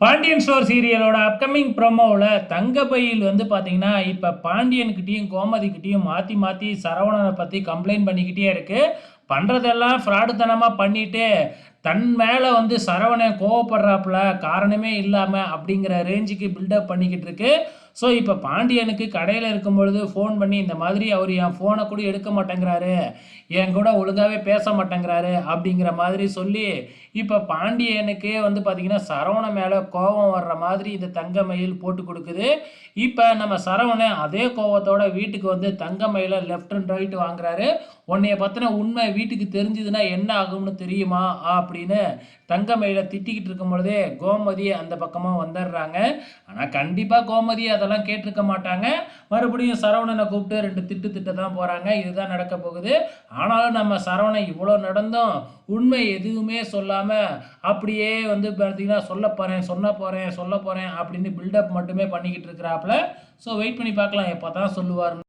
Pandian store சீரியலோட upcoming ப்ரோமோவில் தங்கபையில் வந்து பார்த்தீங்கன்னா இப்போ பாண்டியன்கிட்டையும் கோமதிக்கிட்டேயும் மாற்றி மாற்றி சரவணனை பற்றி கம்ப்ளைண்ட் பண்ணிக்கிட்டே இருக்குது பண்ணுறதெல்லாம் ஃப்ராடுத்தனமாக பண்ணிவிட்டு தன் மேலே வந்து சரவணன் கோவப்படுறாப்புல காரணமே இல்லாமல் அப்படிங்கிற ரேஞ்சுக்கு பில்டப் பண்ணிக்கிட்டு இருக்கு. ஸோ இப்போ பாண்டியனுக்கு கடையில் இருக்கும் பொழுது ஃபோன் பண்ணி இந்த மாதிரி அவர் என் ஃபோனை கூட எடுக்க மாட்டேங்கிறாரு. என் கூட ஒழுங்காகவே பேச மாட்டேங்கிறாரு. அப்படிங்கிற மாதிரி சொல்லி இப்போ பாண்டியனுக்கே வந்து பார்த்திங்கன்னா சரவண மேலே கோபம் வர்ற மாதிரி இந்த தங்கமயில் போட்டு கொடுக்குது. இப்போ நம்ம சரவணன் அதே கோபத்தோட வீட்டுக்கு வந்து தங்கமயில லெஃப்ட் அண்ட் ரைட் வாங்குறாரு. உன்னைய பற்றின உண்மை வீட்டுக்கு தெரிஞ்சதுன்னா என்ன ஆகும்னு தெரியுமா? அப்படி அப்படின்னு தங்கமயில திட்டிக்கிட்டு இருக்கும் பொழுதே கோமதி அந்த பக்கமாக வந்துடுறாங்க. ஆனால் கண்டிப்பாக கோமதி அதெல்லாம் கேட்டிருக்க மாட்டாங்க. மறுபடியும் சரவணனை கூப்பிட்டு ரெண்டு திட்டு திட்ட தான் போகிறாங்க இதுதான் நடக்க போகுது. ஆனாலும் நம்ம சரவணன் இவ்வளோ நடந்தும். உண்மை எதுவுமே சொல்லாமல் அப்படியே வந்து பார்த்தீங்கன்னா சொல்ல போகிறேன் சொல்ல போகிறேன் சொல்ல போகிறேன் அப்படின்னு பில்டப் மட்டுமே பண்ணிக்கிட்டு இருக்கிறாப்புல. ஸோ வெயிட் பண்ணி பார்க்கலாம். எப்போ தான் சொல்லுவார்